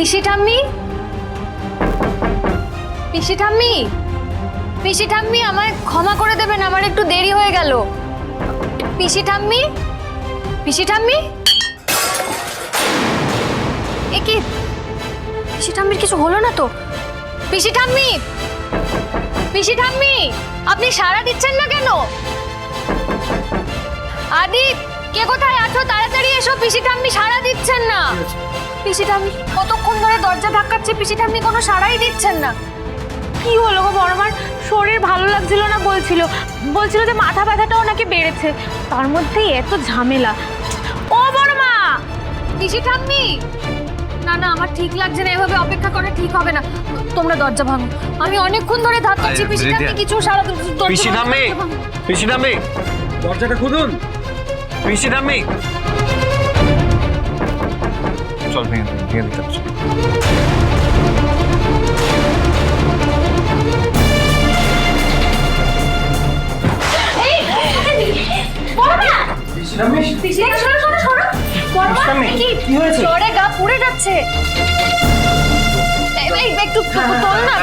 পিসি ঠাম্মি? পিসি ঠাম্মি? পিসি ঠাম্মি, আমায় ক্ষমা করে দেবেন, আমার একটু দেরি হয়ে গেল। পিসি ঠাম্মি? পিসি ঠাম্মি? এ কি? পিসি ঠাম্মির কিছু হলো না তো? পিসি ঠাম্মি? পিসি ঠাম্মি, আপনি সাড়া দিচ্ছেন না কেন? আদিত কে কোথায় আছো? তাড়াতাড়ি এসো পিসি ঠাম্মি সাড়া দিচ্ছেন না। পিসি ঠাম্মি কতক্ষণ ধরে দরজা ধাক্কাচ্ছে পিসি ঠাম্মি কোনো সাড়াই দিচ্ছেন না। কি হলো গো বড়মার শরীর ভালো লাগছিল না বলছিল? বলছিল যে মাথা ব্যথাটাও নাকি বেড়েছে। তার মধ্যেই এত ঝামেলা। ও বড়মা পিসি ঠাম্মি না না আমার ঠিক লাগছে না এভাবে অপেক্ষা করা ঠিক হবে না। তোমরা দরজা ভাঙো। আমি অনেকক্ষণ ধরে ধাক্কাচ্ছি পিসি। ঠাম্মি কিছু সাড়া দরজা পিসি ঠাম্মি পিসি ঠাম্মি দরজাটা খুলুন। পিসি ঠাম্মি চল ভেঙে দিই, ভেঙে দিতে। বড়মা, কি? জ্বরে গা পুড়ে যাচ্ছে একটু তোল না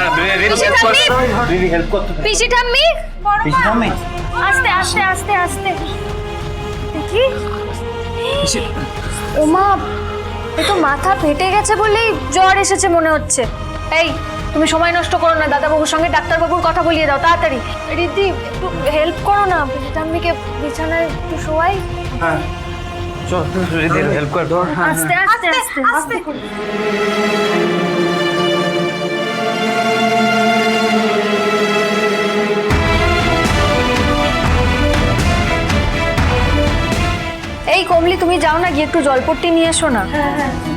পিসি ঠাম্মি। আস্তে আস্তে আস্তে আস্তে। ওমা এ তো মাথা ফেটে গেছে বলেই জ্বর এসেছে মনে হচ্ছে। এই তুমি সময় নষ্ট করো না দাদাবাবুর সঙ্গে ডাক্তারবাবুর কথা বলিয়ে দাও তাড়াতাড়ি। রিদ্ধি একটু হেল্প করো না ঠাম্মিকে বিছানায় একটু শোয়াই। হ্যাঁ। চল হেল্প কর আস্তে আস্তে। আস্তে আস্তে। তুমি যাও না গিয়ে একটু জলপট্টি নিয়ে এসো না। কত